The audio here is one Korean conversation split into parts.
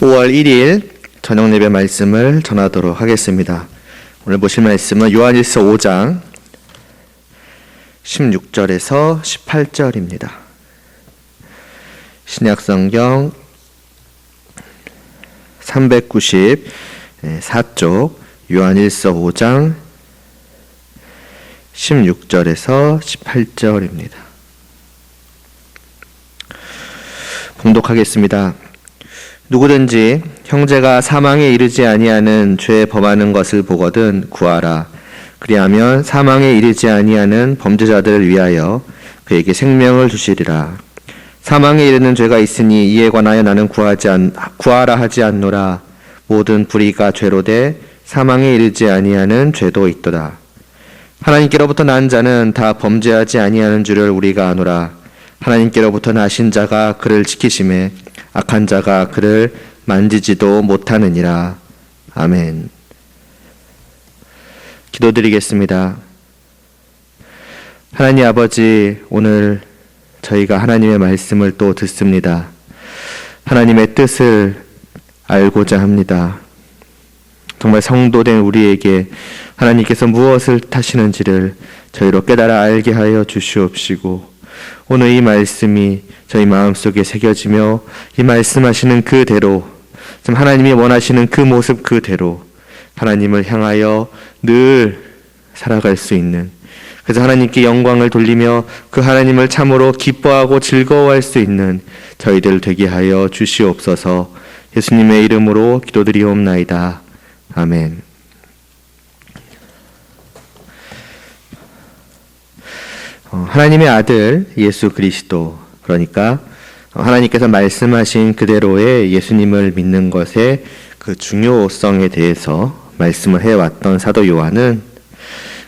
5월 1일 저녁 예배 말씀을 전하도록 하겠습니다. 오늘 보실 말씀은 요한일서 5장 16절에서 18절입니다. 신약 성경 394쪽 요한일서 5장 16절에서 18절입니다. 봉독하겠습니다. 누구든지 형제가 사망에 이르지 아니하는 죄에 범하는 것을 보거든 구하라. 그리하면 사망에 이르지 아니하는 범죄자들을 위하여 그에게 생명을 주시리라. 사망에 이르는 죄가 있으니 이에 관하여 나는 구하지 않, 구하라 하지 않노라. 모든 불의가 죄로 돼 사망에 이르지 아니하는 죄도 있도다. 하나님께로부터 난 자는 다 범죄하지 아니하는 줄을 우리가 아노라. 하나님께로부터 나신 자가 그를 지키심에 악한 자가 그를 만지지도 못하느니라. 아멘. 기도드리겠습니다. 하나님 아버지, 오늘 저희가 하나님의 말씀을 또 듣습니다. 하나님의 뜻을 알고자 합니다. 정말 성도된 우리에게 하나님께서 무엇을 타시는지를 저희로 깨달아 알게 하여 주시옵시고, 오늘 이 말씀이 저희 마음속에 새겨지며 이 말씀하시는 그대로 좀 하나님이 원하시는 그 모습 그대로 하나님을 향하여 늘 살아갈 수 있는 그래서 하나님께 영광을 돌리며 그 하나님을 참으로 기뻐하고 즐거워할 수 있는 저희들 되게 하여 주시옵소서 예수님의 이름으로 기도드리옵나이다. 아멘. 하나님의 아들 예수 그리스도 그러니까 하나님께서 말씀하신 그대로의 예수님을 믿는 것의 그 중요성에 대해서 말씀을 해왔던 사도 요한은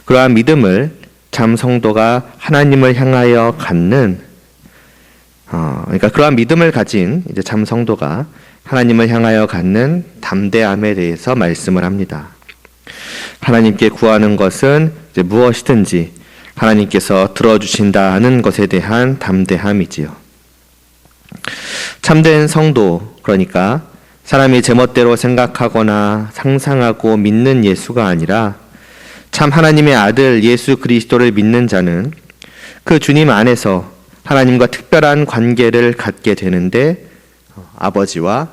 그러한 믿음을 참 성도가 하나님을 향하여 갖는 어, 그러니까 그러한 믿음을 가진 이제 참 성도가 하나님을 향하여 갖는 담대함에 대해서 말씀을 합니다. 하나님께 구하는 것은 무엇이든지 하나님께서 들어주신다는 것에 대한 담대함이지요. 참된 성도, 그러니까 사람이 제멋대로 생각하거나 상상하고 믿는 예수가 아니라 참 하나님의 아들 예수 그리스도를 믿는 자는 그 주님 안에서 하나님과 특별한 관계를 갖게 되는데 아버지와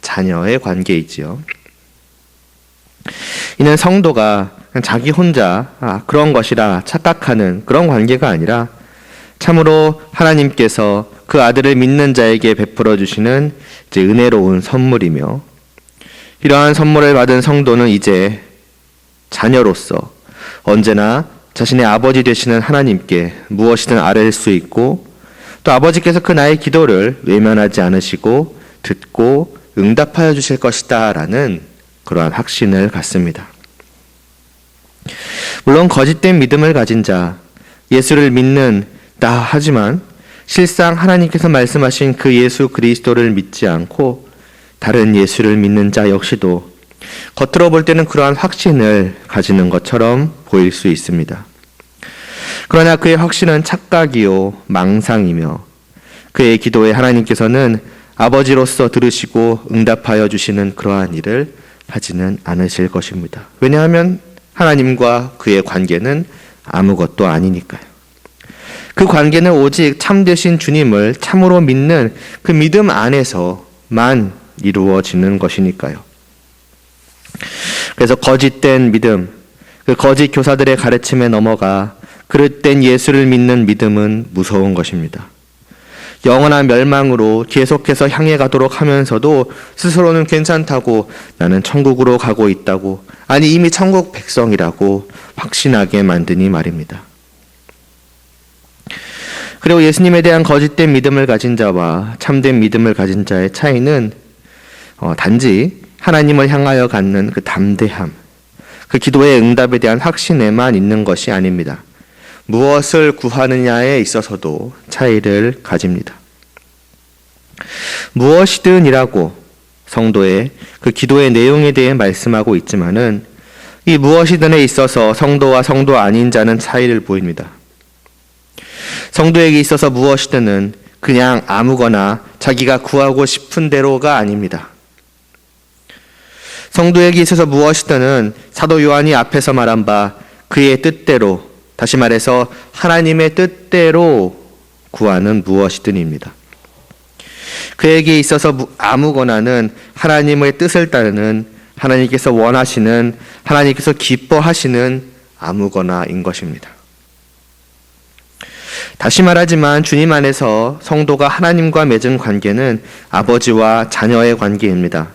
자녀의 관계이지요. 이는 성도가 자기 혼자 아, 그런 것이라 착각하는 그런 관계가 아니라 참으로 하나님께서 그 아들을 믿는 자에게 베풀어 주시는 은혜로운 선물이며 이러한 선물을 받은 성도는 이제 자녀로서 언제나 자신의 아버지 되시는 하나님께 무엇이든 아뢰을 수 있고 또 아버지께서 그 나의 기도를 외면하지 않으시고 듣고 응답하여 주실 것이다라는 그러한 확신을 갖습니다. 물론 거짓된 믿음을 가진 자, 예수를 믿는 나 하지만 실상 하나님께서 말씀하신 그 예수 그리스도를 믿지 않고 다른 예수를 믿는 자 역시도 겉으로 볼 때는 그러한 확신을 가지는 것처럼 보일 수 있습니다. 그러나 그의 확신은 착각이요, 망상이며 그의 기도에 하나님께서는 아버지로서 들으시고 응답하여 주시는 그러한 일을 하지는 않으실 것입니다. 왜냐하면 하나님과 그의 관계는 아무것도 아니니까요. 그 관계는 오직 참되신 주님을 참으로 믿는 그 믿음 안에서만 이루어지는 것이니까요. 그래서 거짓된 믿음, 그 거짓 교사들의 가르침에 넘어가 그릇된 예수를 믿는 믿음은 무서운 것입니다. 영원한 멸망으로 계속해서 향해 가도록 하면서도 스스로는 괜찮다고 나는 천국으로 가고 있다고 아니 이미 천국 백성이라고 확신하게 만드니 말입니다. 그리고 예수님에 대한 거짓된 믿음을 가진 자와 참된 믿음을 가진 자의 차이는 어, 단지 하나님을 향하여 갖는 그 담대함, 그 기도의 응답에 대한 확신에만 있는 것이 아닙니다. 무엇을 구하느냐에 있어서도 차이를 가집니다. 무엇이든이라고 성도의 그 기도의 내용에 대해 말씀하고 있지만은 이 무엇이든에 있어서 성도와 성도 아닌 자는 차이를 보입니다. 성도에게 있어서 무엇이든은 그냥 아무거나 자기가 구하고 싶은 대로가 아닙니다. 성도에게 있어서 무엇이든은 사도 요한이 앞에서 말한 바 그의 뜻대로 다시 말해서 하나님의 뜻대로 구하는 무엇이든입니다. 그에게 있어서 아무 거나는 하나님의 뜻을 따르는 하나님께서 원하시는 하나님께서 기뻐하시는 아무거나인 것입니다. 다시 말하지만 주님 안에서 성도가 하나님과 맺은 관계는 아버지와 자녀의 관계입니다.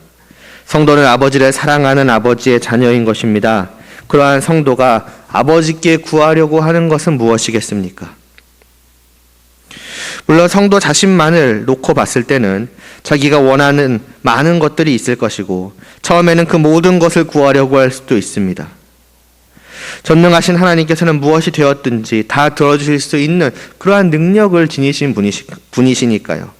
성도는 아버지를 사랑하는 아버지의 자녀인 것입니다. 그러한 성도가 아버지께 구하려고 하는 것은 무엇이겠습니까? 물론 성도 자신만을 놓고 봤을 때는 자기가 원하는 많은 것들이 있을 것이고 처음에는 그 모든 것을 구하려고 할 수도 있습니다. 전능하신 하나님께서는 무엇이 되었든지 다 들어주실 수 있는 그러한 능력을 지니신 분이시, 분이시니까요.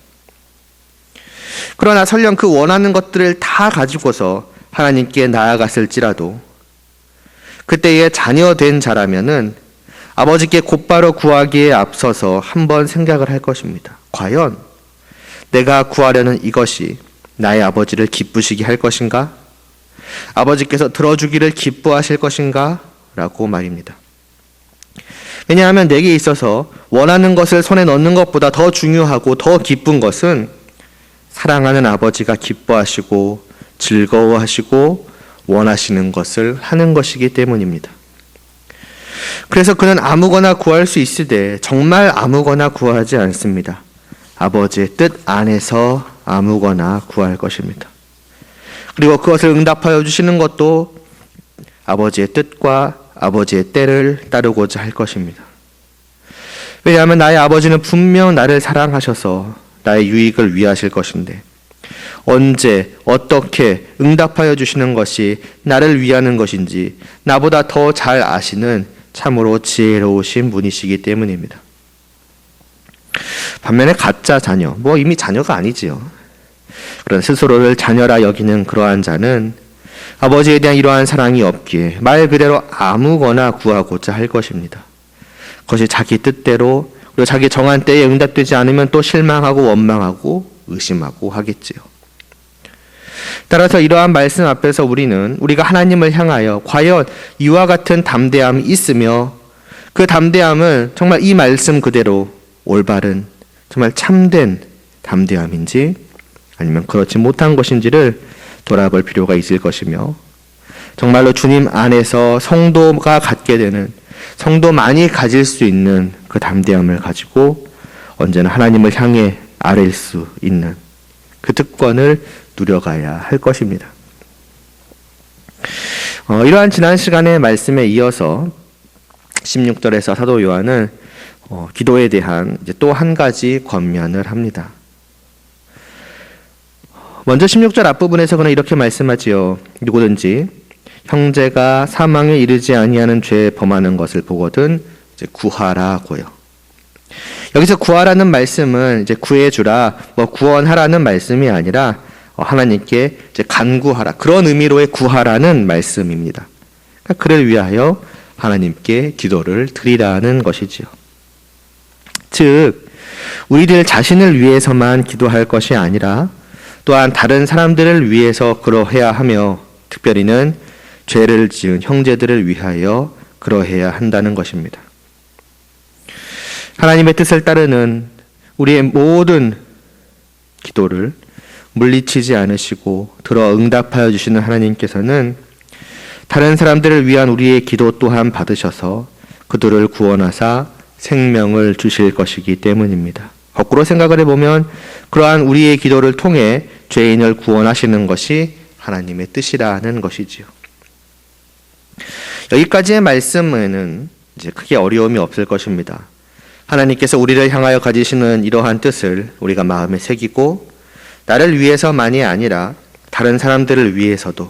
그러나 설령 그 원하는 것들을 다 가지고서 하나님께 나아갔을지라도 그때의 자녀 된 자라면은 아버지께 곧바로 구하기에 앞서서 한번 생각을 할 것입니다. 과연 내가 구하려는 이것이 나의 아버지를 기쁘시게 할 것인가? 아버지께서 들어주기를 기뻐하실 것인가? 라고 말입니다. 왜냐하면 내게 있어서 원하는 것을 손에 넣는 것보다 더 중요하고 더 기쁜 것은 사랑하는 아버지가 기뻐하시고 즐거워하시고 원하시는 것을 하는 것이기 때문입니다. 그래서 그는 아무거나 구할 수 있으되 정말 아무거나 구하지 않습니다. 아버지의 뜻 안에서 아무거나 구할 것입니다. 그리고 그것을 응답하여 주시는 것도 아버지의 뜻과 아버지의 때를 따르고자 할 것입니다. 왜냐하면 나의 아버지는 분명 나를 사랑하셔서 나의 유익을 위하실 것인데 언제 어떻게 응답하여 주시는 것이 나를 위하는 것인지 나보다 더 잘 아시는 참으로 지혜로우신 분이시기 때문입니다. 반면에 가짜 자녀, 뭐 이미 자녀가 아니지요. 그런 스스로를 자녀라 여기는 그러한 자는 아버지에 대한 이러한 사랑이 없기에 말 그대로 아무거나 구하고자 할 것입니다. 그것이 자기 뜻대로 그리고 자기 정한 때에 응답되지 않으면 또 실망하고 원망하고 의심하고 하겠지요. 따라서 이러한 말씀 앞에서 우리는 우리가 하나님을 향하여 과연 이와 같은 담대함이 있으며 그 담대함은 정말 이 말씀 그대로 올바른 정말 참된 담대함인지 아니면 그렇지 못한 것인지를 돌아볼 필요가 있을 것이며 정말로 주님 안에서 성도가 갖게 되는 성도만이 가질 수 있는 그 담대함을 가지고 언제나 하나님을 향해 아랠 수 있는 그 특권을 누려가야 할 것입니다. 어, 이러한 지난 시간의 말씀에 이어서 16절에서 사도 요한은 어, 기도에 대한 또 한 가지 권면을 합니다. 먼저 16절 앞부분에서 그는 이렇게 말씀하지요. 누구든지 형제가 사망에 이르지 아니하는 죄 범하는 것을 보거든 구하라고요. 여기서 구하라는 말씀은 이제 구해주라, 뭐 구원하라는 말씀이 아니라 어, 하나님께 이제 간구하라 그런 의미로의 구하라는 말씀입니다. 그러니까 그를 위하여 하나님께 기도를 드리라는 것이지요. 즉 우리들 자신을 위해서만 기도할 것이 아니라 또한 다른 사람들을 위해서 그러해야 하며 특별히는 죄를 지은 형제들을 위하여 그러해야 한다는 것입니다. 하나님의 뜻을 따르는 우리의 모든 기도를 물리치지 않으시고 들어 응답하여 주시는 하나님께서는 다른 사람들을 위한 우리의 기도 또한 받으셔서 그들을 구원하사 생명을 주실 것이기 때문입니다. 거꾸로 생각을 해보면 그러한 우리의 기도를 통해 죄인을 구원하시는 것이 하나님의 뜻이라는 것이지요. 여기까지의 말씀에는 이제 크게 어려움이 없을 것입니다. 하나님께서 우리를 향하여 가지시는 이러한 뜻을 우리가 마음에 새기고 나를 위해서만이 아니라 다른 사람들을 위해서도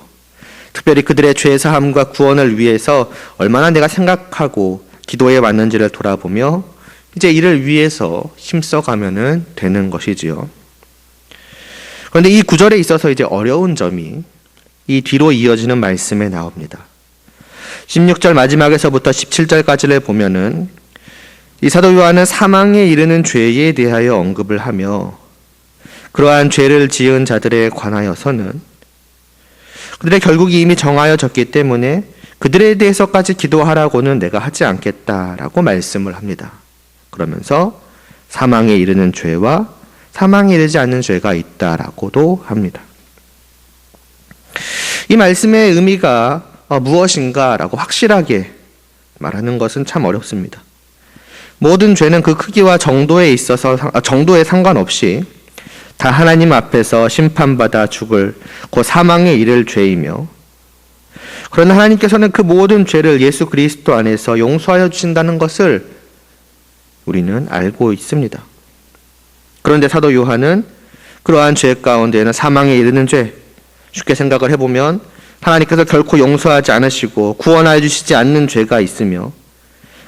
특별히 그들의 죄 사함과 구원을 위해서 얼마나 내가 생각하고 기도해 왔는지를 돌아보며 이제 이를 위해서 힘써가면은 되는 것이지요. 그런데 이 구절에 있어서 이제 어려운 점이 이 뒤로 이어지는 말씀에 나옵니다. 16절 마지막에서부터 17절까지를 보면은 이 사도 요한은 사망에 이르는 죄에 대하여 언급을 하며 그러한 죄를 지은 자들에 관하여서는 그들의 결국이 이미 정하여졌기 때문에 그들에 대해서까지 기도하라고는 내가 하지 않겠다라고 말씀을 합니다. 그러면서 사망에 이르는 죄와 사망에 이르지 않는 죄가 있다라고도 합니다. 이 말씀의 의미가 어, 무엇인가라고 확실하게 말하는 것은 참 어렵습니다. 모든 죄는 그 크기와 정도에 있어서 아, 정도에 상관없이 다 하나님 앞에서 심판받아 죽을 그 사망에 이를 죄이며 그러나 하나님께서는 그 모든 죄를 예수 그리스도 안에서 용서하여 주신다는 것을 우리는 알고 있습니다. 그런데 사도 요한은 그러한 죄 가운데에는 사망에 이르는 죄 쉽게 생각을 해보면 하나님께서 결코 용서하지 않으시고 구원하여 주시지 않는 죄가 있으며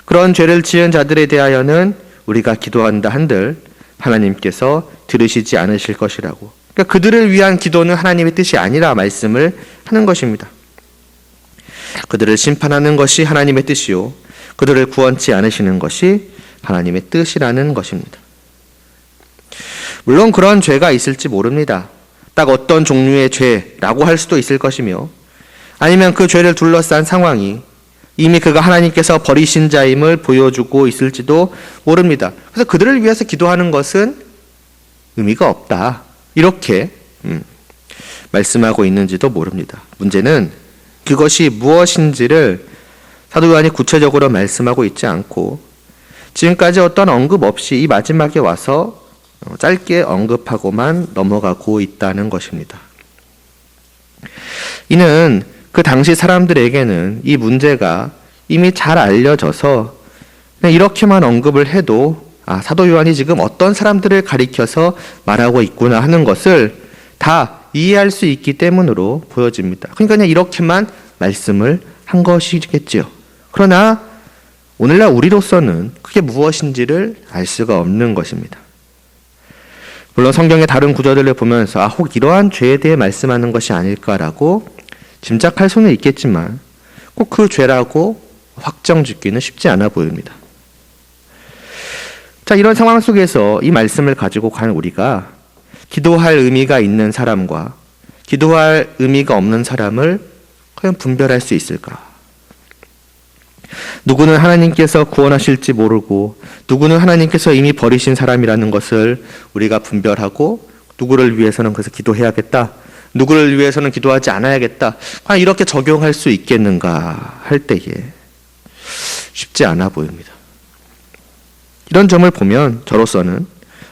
그런 죄를 지은 자들에 대하여는 우리가 기도한다 한들 하나님께서 들으시지 않으실 것이라고. 그러니까 그들을 위한 기도는 하나님의 뜻이 아니라 말씀을 하는 것입니다. 그들을 심판하는 것이 하나님의 뜻이요. 그들을 구원치 않으시는 것이 하나님의 뜻이라는 것입니다. 물론 그런 죄가 있을지 모릅니다. 딱 어떤 종류의 죄라고 할 수도 있을 것이며 아니면 그 죄를 둘러싼 상황이 이미 그가 하나님께서 버리신 자임을 보여주고 있을지도 모릅니다. 그래서 그들을 위해서 기도하는 것은 의미가 없다. 이렇게 음, 말씀하고 있는지도 모릅니다. 문제는 그것이 무엇인지를 사도 요한이 구체적으로 말씀하고 있지 않고 지금까지 어떤 언급 없이 이 마지막에 와서 어, 짧게 언급하고만 넘어가고 있다는 것입니다. 이는 그 당시 사람들에게는 이 문제가 이미 잘 알려져서 이렇게만 언급을 해도 아, 사도 요한이 지금 어떤 사람들을 가리켜서 말하고 있구나 하는 것을 다 이해할 수 있기 때문으로 보여집니다. 그러니까 그냥 이렇게만 말씀을 한 것이겠지요. 그러나 오늘날 우리로서는 그게 무엇인지를 알 수가 없는 것입니다. 물론 성경의 다른 구절들을 보면서 아, 혹 이러한 죄에 대해 말씀하는 것이 아닐까라고 짐작할 수는 있겠지만 꼭 그 죄라고 확정 짓기는 쉽지 않아 보입니다. 자, 이런 상황 속에서 이 말씀을 가지고 간 우리가 기도할 의미가 있는 사람과 기도할 의미가 없는 사람을 과연 분별할 수 있을까? 누구는 하나님께서 구원하실지 모르고 누구는 하나님께서 이미 버리신 사람이라는 것을 우리가 분별하고 누구를 위해서는 그래서 기도해야겠다. 누구를 위해서는 기도하지 않아야겠다. 과연 이렇게 적용할 수 있겠는가 할 때에 쉽지 않아 보입니다. 이런 점을 보면 저로서는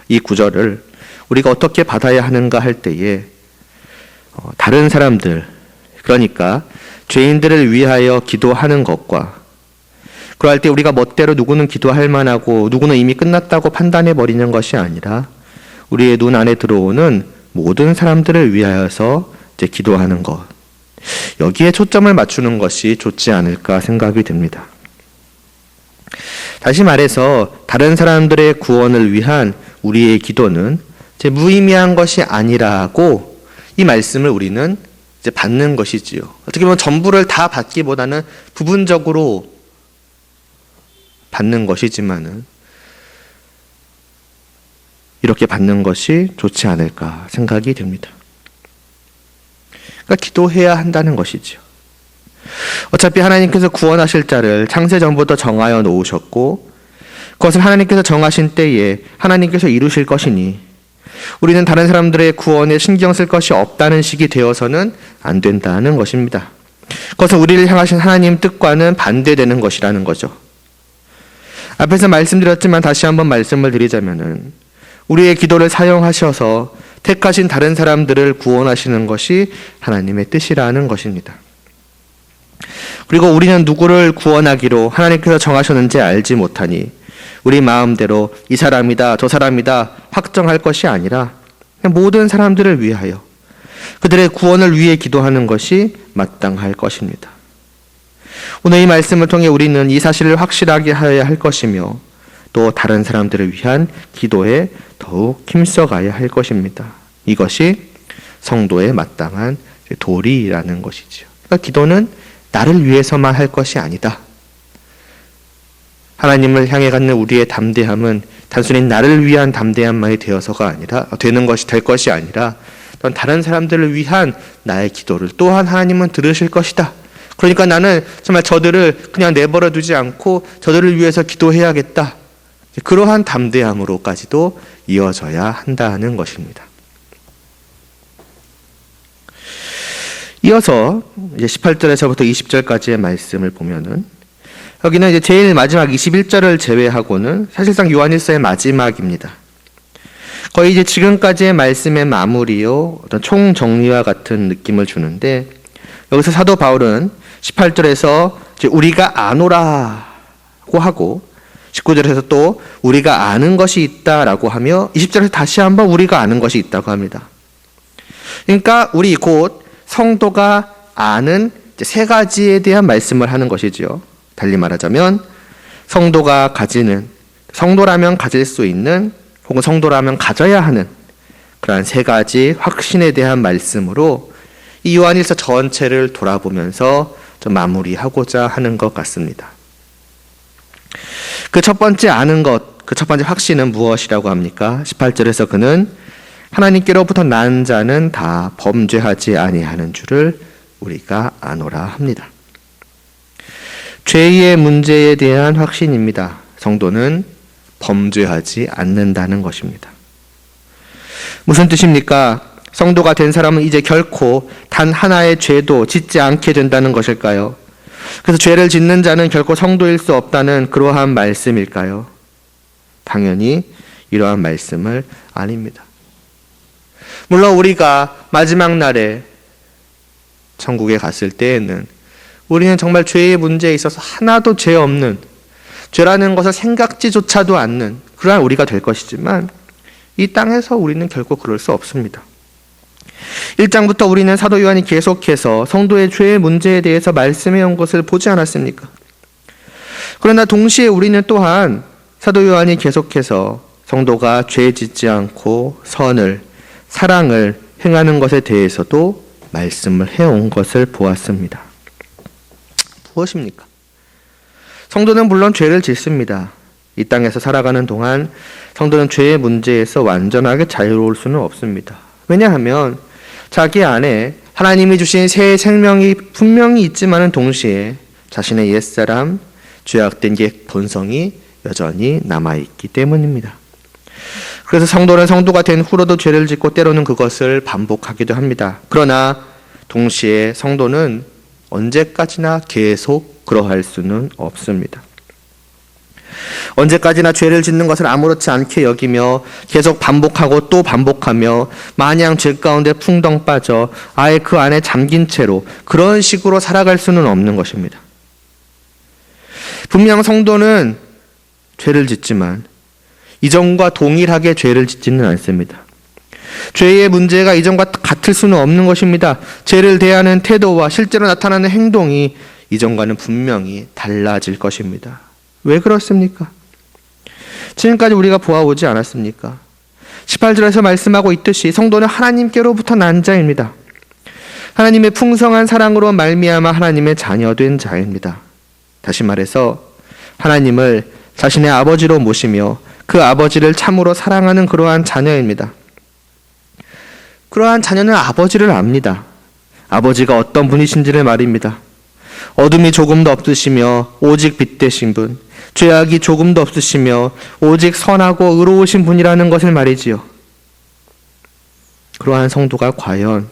이 구절을 우리가 어떻게 받아야 하는가 할 때에 어, 다른 사람들 그러니까 죄인들을 위하여 기도하는 것과 그럴 때 우리가 멋대로 누구는 기도할 만하고 누구는 이미 끝났다고 판단해 버리는 것이 아니라 우리의 눈 안에 들어오는 모든 사람들을 위하여서 이제 기도하는 것. 여기에 초점을 맞추는 것이 좋지 않을까 생각이 듭니다. 다시 말해서 다른 사람들의 구원을 위한 우리의 기도는 이제 무의미한 것이 아니라고 이 말씀을 우리는 이제 받는 것이지요. 어떻게 보면 전부를 다 받기보다는 부분적으로 받는 것이지만은 이렇게 받는 것이 좋지 않을까 생각이 됩니다. 그러니까 기도해야 한다는 것이죠. 어차피 하나님께서 구원하실 자를 창세 전부터 정하여 놓으셨고 그것을 하나님께서 정하신 때에 하나님께서 이루실 것이니 우리는 다른 사람들의 구원에 신경 쓸 것이 없다는 식이 되어서는 안 된다는 것입니다. 그것은 우리를 향하신 하나님 뜻과는 반대되는 것이라는 거죠. 앞에서 말씀드렸지만 다시 한번 말씀을 드리자면은 우리의 기도를 사용하셔서 택하신 다른 사람들을 구원하시는 것이 하나님의 뜻이라는 것입니다. 그리고 우리는 누구를 구원하기로 하나님께서 정하셨는지 알지 못하니 우리 마음대로 이 사람이다, 저 사람이다 확정할 것이 아니라 모든 사람들을 위하여 그들의 구원을 위해 기도하는 것이 마땅할 것입니다. 오늘 이 말씀을 통해 우리는 이 사실을 확실하게 하여야 할 것이며 또 다른 사람들을 위한 기도에 더욱 힘써 가야 할 것입니다. 이것이 성도의 마땅한 도리라는 것이지요. 그러니까 기도는 나를 위해서만 할 것이 아니다. 하나님을 향해 갖는 우리의 담대함은 단순히 나를 위한 담대함만이 되어서가 아니라 되는 것이 될 것이 아니라 또는 다른 사람들을 위한 나의 기도를 또한 하나님은 들으실 것이다. 그러니까 나는 정말 저들을 그냥 내버려 두지 않고 저들을 위해서 기도해야겠다. 그러한 담대함으로까지도 이어져야 한다는 것입니다. 이어서 이제 18절에서부터 20절까지의 말씀을 보면은 여기는 이제 제일 마지막 21절을 제외하고는 사실상 요한일서의 마지막입니다. 거의 이제 지금까지의 말씀의 마무리요, 어떤 총정리와 같은 느낌을 주는데 여기서 사도 바울은 18절에서 우리가 아노라고 하고 19절에서 또 우리가 아는 것이 있다라고 하며 20절에서 다시 한번 우리가 아는 것이 있다고 합니다. 그러니까 우리 곧 성도가 아는 세 가지에 대한 말씀을 하는 것이지요. 달리 말하자면 성도가 가지는 성도라면 가질 수 있는 혹은 성도라면 가져야 하는 그러한 세 가지 확신에 대한 말씀으로 이 요한일서 전체를 돌아보면서 좀 마무리하고자 하는 것 같습니다. 그 첫 번째 아는 것, 그 첫 번째 확신은 무엇이라고 합니까? 18절에서 그는 하나님께로부터 난 자는 다 범죄하지 아니하는 줄을 우리가 아노라 합니다. 죄의 문제에 대한 확신입니다. 성도는 범죄하지 않는다는 것입니다. 무슨 뜻입니까? 성도가 된 사람은 이제 결코 단 하나의 죄도 짓지 않게 된다는 것일까요? 그래서 죄를 짓는 자는 결코 성도일 수 없다는 그러한 말씀일까요? 당연히 이러한 말씀을 아닙니다. 물론 우리가 마지막 날에 천국에 갔을 때에는 우리는 정말 죄의 문제에 있어서 하나도 죄 없는 죄라는 것을 생각지조차도 않는 그러한 우리가 될 것이지만 이 땅에서 우리는 결코 그럴 수 없습니다. 1장부터 우리는 사도 요한이 계속해서 성도의 죄의 문제에 대해서 말씀해 온 것을 보지 않았습니까? 그러나 동시에 우리는 또한 사도 요한이 계속해서 성도가 죄 짓지 않고 선을 사랑을 행하는 것에 대해서도 말씀을 해온 것을 보았습니다. 무엇입니까? 성도는 물론 죄를 짓습니다. 이 땅에서 살아가는 동안 성도는 죄의 문제에서 완전하게 자유로울 수는 없습니다. 왜냐하면 자기 안에 하나님이 주신 새 생명이 분명히 있지만은 동시에 자신의 옛사람, 죄악된 옛 본성이 여전히 남아있기 때문입니다. 그래서 성도는 성도가 된 후로도 죄를 짓고 때로는 그것을 반복하기도 합니다. 그러나 동시에 성도는 언제까지나 계속 그러할 수는 없습니다. 언제까지나 죄를 짓는 것을 아무렇지 않게 여기며 계속 반복하고 또 반복하며 마냥 죄 가운데 풍덩 빠져 아예 그 안에 잠긴 채로 그런 식으로 살아갈 수는 없는 것입니다. 분명 성도는 죄를 짓지만 이전과 동일하게 죄를 짓지는 않습니다. 죄의 문제가 이전과 같을 수는 없는 것입니다. 죄를 대하는 태도와 실제로 나타나는 행동이 이전과는 분명히 달라질 것입니다. 왜 그렇습니까? 지금까지 우리가 보아오지 않았습니까? 18절에서 말씀하고 있듯이 성도는 하나님께로부터 난 자입니다. 하나님의 풍성한 사랑으로 말미암아 하나님의 자녀된 자입니다. 다시 말해서 하나님을 자신의 아버지로 모시며 그 아버지를 참으로 사랑하는 그러한 자녀입니다. 그러한 자녀는 아버지를 압니다. 아버지가 어떤 분이신지를 말입니다. 어둠이 조금도 없으시며 오직 빛 되신 분, 죄악이 조금도 없으시며 오직 선하고 의로우신 분이라는 것을 말이지요. 그러한 성도가 과연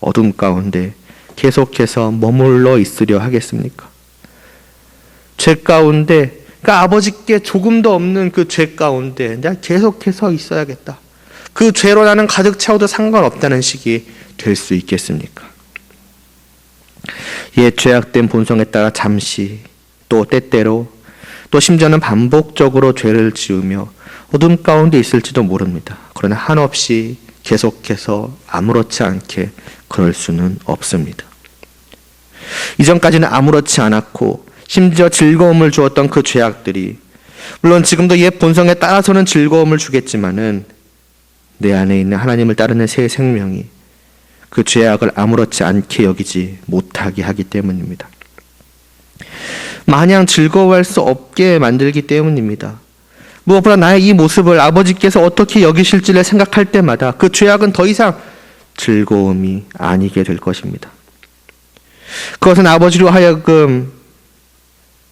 어둠 가운데 계속해서 머물러 있으려 하겠습니까? 죄 가운데 그러니까 아버지께 조금도 없는 그 죄 가운데 내가 계속해서 있어야겠다. 그 죄로 나는 가득 채워도 상관없다는 식이 될 수 있겠습니까? 옛 죄악된 본성에 따라 잠시 또 때때로 또 심지어는 반복적으로 죄를 지으며 어둠 가운데 있을지도 모릅니다. 그러나 한없이 계속해서 아무렇지 않게 그럴 수는 없습니다. 이전까지는 아무렇지 않았고 심지어 즐거움을 주었던 그 죄악들이 물론 지금도 옛 본성에 따라서는 즐거움을 주겠지만은 내 안에 있는 하나님을 따르는 새 생명이 그 죄악을 아무렇지 않게 여기지 못하게 하기 때문입니다. 마냥 즐거워할 수 없게 만들기 때문입니다. 무엇보다 나의 이 모습을 아버지께서 어떻게 여기실지를 생각할 때마다 그 죄악은 더 이상 즐거움이 아니게 될 것입니다. 그것은 아버지로 하여금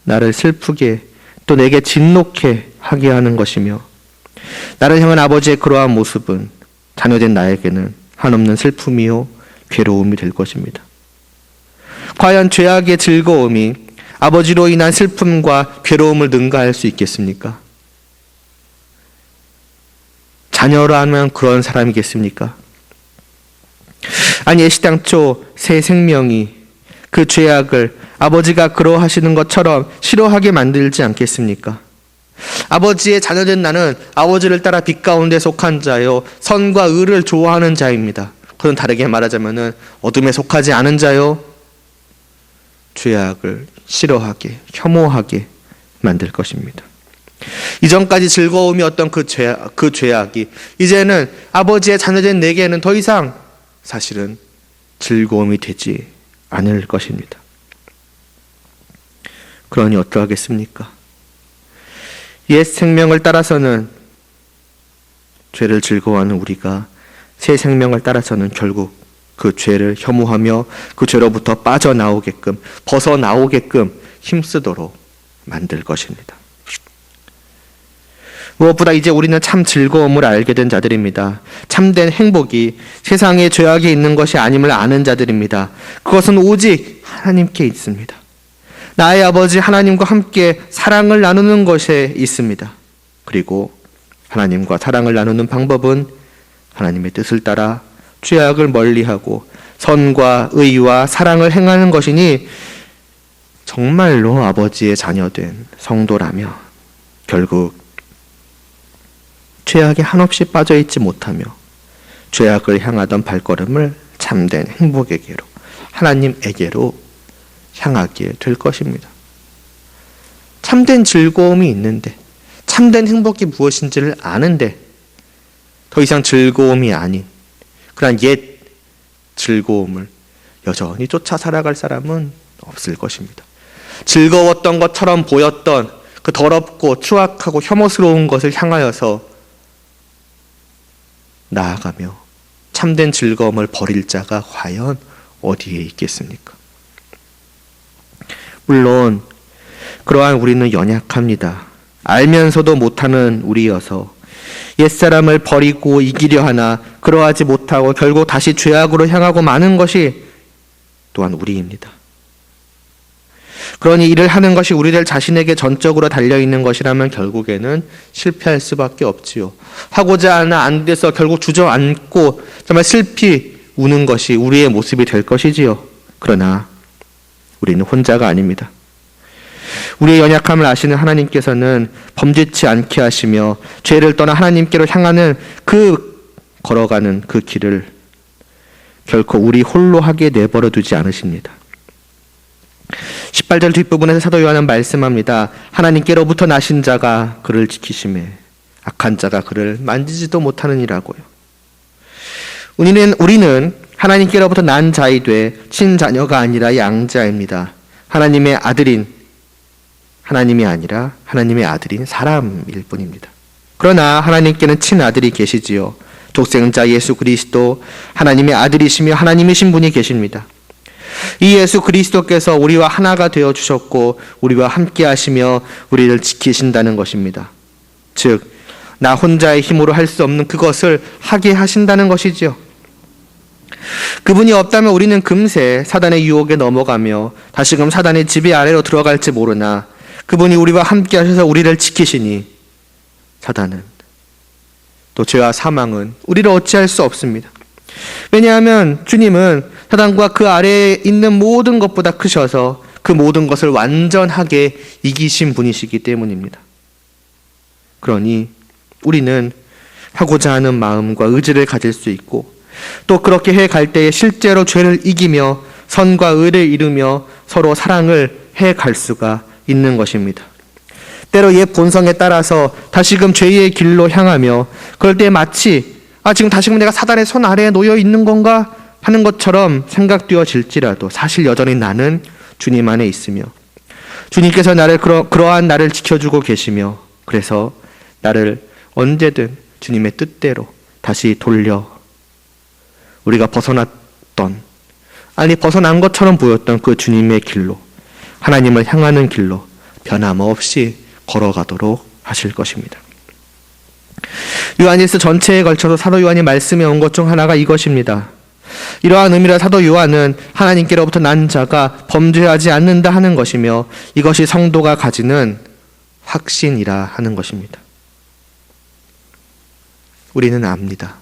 나를 슬프게 또 내게 진노케 하게 하는 것이며 나를 향한 아버지의 그러한 모습은 자녀된 나에게는 한없는 슬픔이요 괴로움이 될 것입니다. 과연 죄악의 즐거움이 아버지로 인한 슬픔과 괴로움을 능가할 수 있겠습니까? 자녀라면 그런 사람이겠습니까? 아니 애시당초 새 생명이 그 죄악을 아버지가 그러하시는 것처럼 싫어하게 만들지 않겠습니까? 아버지의 자녀된 나는 아버지를 따라 빛 가운데 속한 자요 선과 의를 좋아하는 자입니다. 그건 다르게 말하자면은 어둠에 속하지 않은 자요 죄악을 싫어하게 혐오하게 만들 것입니다. 이전까지 즐거움이었던 그 죄악, 그 죄악이 이제는 아버지의 자녀된 내게는 더 이상 사실은 즐거움이 되지 않을 것입니다. 그러니 어떠하겠습니까? 옛 생명을 따라서는 죄를 즐거워하는 우리가 새 생명을 따라서는 결국 그 죄를 혐오하며 그 죄로부터 빠져나오게끔 벗어나오게끔 힘쓰도록 만들 것입니다. 무엇보다 이제 우리는 참 즐거움을 알게 된 자들입니다. 참된 행복이 세상에 죄악이 있는 것이 아님을 아는 자들입니다. 그것은 오직 하나님께 있습니다. 나의 아버지 하나님과 함께 사랑을 나누는 것에 있습니다. 그리고 하나님과 사랑을 나누는 방법은 하나님의 뜻을 따라 죄악을 멀리하고 선과 의와 사랑을 행하는 것이니 정말로 아버지의 자녀된 성도라며 결국 죄악에 한없이 빠져 있지 못하며 죄악을 향하던 발걸음을 참된 행복에게로 하나님에게로 향하게 될 것입니다. 참된 즐거움이 있는데 참된 행복이 무엇인지를 아는데 더 이상 즐거움이 아닌 그러한 옛 즐거움을 여전히 쫓아 살아갈 사람은 없을 것입니다. 즐거웠던 것처럼 보였던 그 더럽고 추악하고 혐오스러운 것을 향하여서 나아가며 참된 즐거움을 버릴 자가 과연 어디에 있겠습니까? 물론 그러한 우리는 연약합니다. 알면서도 못하는 우리여서 옛사람을 버리고 이기려 하나 그러하지 못하고 결국 다시 죄악으로 향하고 마는 것이 또한 우리입니다. 그러니 이를 하는 것이 우리들 자신에게 전적으로 달려 있는 것이라면 결국에는 실패할 수밖에 없지요. 하고자 하나 안 돼서 결국 주저앉고 정말 슬피 우는 것이 우리의 모습이 될 것이지요. 그러나 우리는 혼자가 아닙니다. 우리의 연약함을 아시는 하나님께서는 범죄치 않게 하시며 죄를 떠나 하나님께로 향하는 그 걸어가는 그 길을 결코 우리 홀로 하게 내버려 두지 않으십니다. 18절 뒷부분에서 사도 요한은 말씀합니다. 하나님께로부터 나신 자가 그를 지키심에 악한 자가 그를 만지지도 못하느니라고요. 우리는 우리는 하나님께로부터 난 자이되 친자녀가 아니라 양자입니다. 하나님의 아들인 하나님이 아니라 하나님의 아들인 사람일 뿐입니다. 그러나 하나님께는 친아들이 계시지요. 독생자 예수 그리스도 하나님의 아들이시며 하나님이신 분이 계십니다. 이 예수 그리스도께서 우리와 하나가 되어 주셨고 우리와 함께 하시며 우리를 지키신다는 것입니다. 즉, 나 혼자의 힘으로 할 수 없는 그것을 하게 하신다는 것이지요. 그분이 없다면 우리는 금세 사단의 유혹에 넘어가며 다시금 사단의 지배 아래로 들어갈지 모르나 그분이 우리와 함께 하셔서 우리를 지키시니 사단은 또 죄와 사망은 우리를 어찌할 수 없습니다. 왜냐하면 주님은 사단과 그 아래에 있는 모든 것보다 크셔서 그 모든 것을 완전하게 이기신 분이시기 때문입니다. 그러니 우리는 하고자 하는 마음과 의지를 가질 수 있고 또 그렇게 해 갈 때에 실제로 죄를 이기며 선과 의를 이루며 서로 사랑을 해 갈 수가 있는 것입니다. 때로 옛 본성에 따라서 다시금 죄의 길로 향하며 그럴 때 마치 아 지금 다시금 내가 사단의 손 아래에 놓여 있는 건가 하는 것처럼 생각되어질지라도 사실 여전히 나는 주님 안에 있으며 주님께서 나를 그러, 그러한 나를 지켜주고 계시며 그래서 나를 언제든 주님의 뜻대로 다시 돌려 우리가 벗어났던 아니 벗어난 것처럼 보였던 그 주님의 길로 하나님을 향하는 길로 변함없이 걸어가도록 하실 것입니다. 요한일서 전체에 걸쳐서 사도 요한이 말씀해 온 것 중 하나가 이것입니다. 이러한 의미로 사도 요한은 하나님께로부터 난 자가 범죄하지 않는다 하는 것이며 이것이 성도가 가지는 확신이라 하는 것입니다. 우리는 압니다.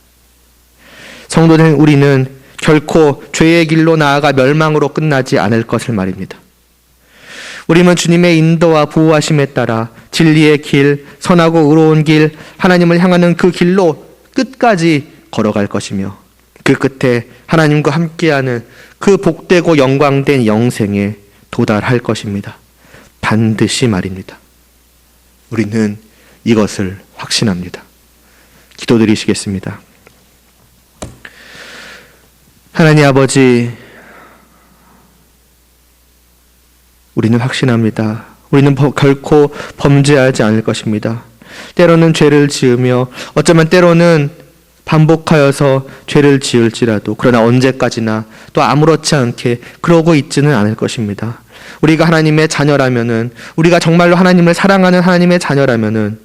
성도된 우리는 결코 죄의 길로 나아가 멸망으로 끝나지 않을 것을 말입니다. 우리는 주님의 인도와 보호하심에 따라 진리의 길, 선하고 의로운 길, 하나님을 향하는 그 길로 끝까지 걸어갈 것이며 그 끝에 하나님과 함께하는 그 복되고 영광된 영생에 도달할 것입니다. 반드시 말입니다. 우리는 이것을 확신합니다. 기도드리시겠습니다. 하나님 아버지, 우리는 확신합니다. 우리는 버- 결코 범죄하지 않을 것입니다. 때로는 죄를 지으며 어쩌면 때로는 반복하여서 죄를 지을지라도 그러나 언제까지나 또 아무렇지 않게 그러고 있지는 않을 것입니다. 우리가 하나님의 자녀라면은 우리가 정말로 하나님을 사랑하는 하나님의 자녀라면은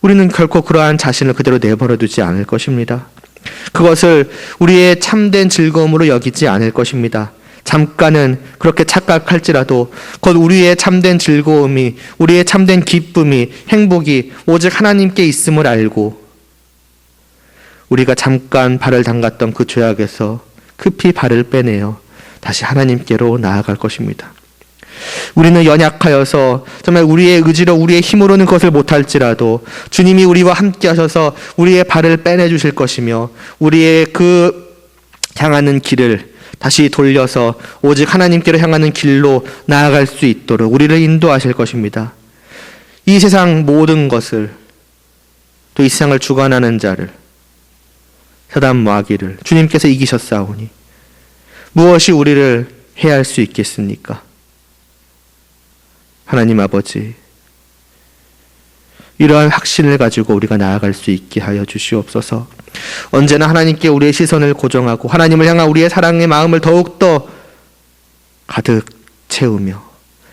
우리는 결코 그러한 자신을 그대로 내버려 두지 않을 것입니다. 그것을 우리의 참된 즐거움으로 여기지 않을 것입니다. 잠깐은 그렇게 착각할지라도 곧 우리의 참된 즐거움이 우리의 참된 기쁨이 행복이 오직 하나님께 있음을 알고 우리가 잠깐 발을 담갔던 그 죄악에서 급히 발을 빼내어 다시 하나님께로 나아갈 것입니다. 우리는 연약하여서 정말 우리의 의지로 우리의 힘으로는 그것을 못할지라도 주님이 우리와 함께 하셔서 우리의 발을 빼내 주실 것이며 우리의 그 향하는 길을 다시 돌려서 오직 하나님께로 향하는 길로 나아갈 수 있도록 우리를 인도하실 것입니다. 이 세상 모든 것을 또 이 세상을 주관하는 자를 사단 마귀를 주님께서 이기셨사오니 무엇이 우리를 해할 수 있겠습니까? 하나님 아버지, 이러한 확신을 가지고 우리가 나아갈 수 있게 하여 주시옵소서. 언제나 하나님께 우리의 시선을 고정하고 하나님을 향한 우리의 사랑의 마음을 더욱더 가득 채우며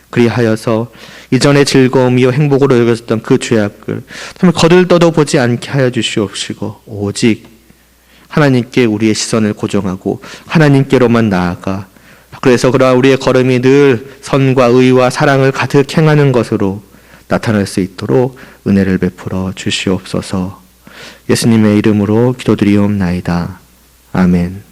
그리하여서 이전의 즐거움이요 행복으로 여겼던 그 죄악을 정말 거들떠도 보지 않게 하여 주시옵시고 오직 하나님께 우리의 시선을 고정하고 하나님께로만 나아가 그래서 그러한 우리의 걸음이 늘 선과 의와 사랑을 가득 행하는 것으로 나타날 수 있도록 은혜를 베풀어 주시옵소서. 예수님의 이름으로 기도드리옵나이다. 아멘.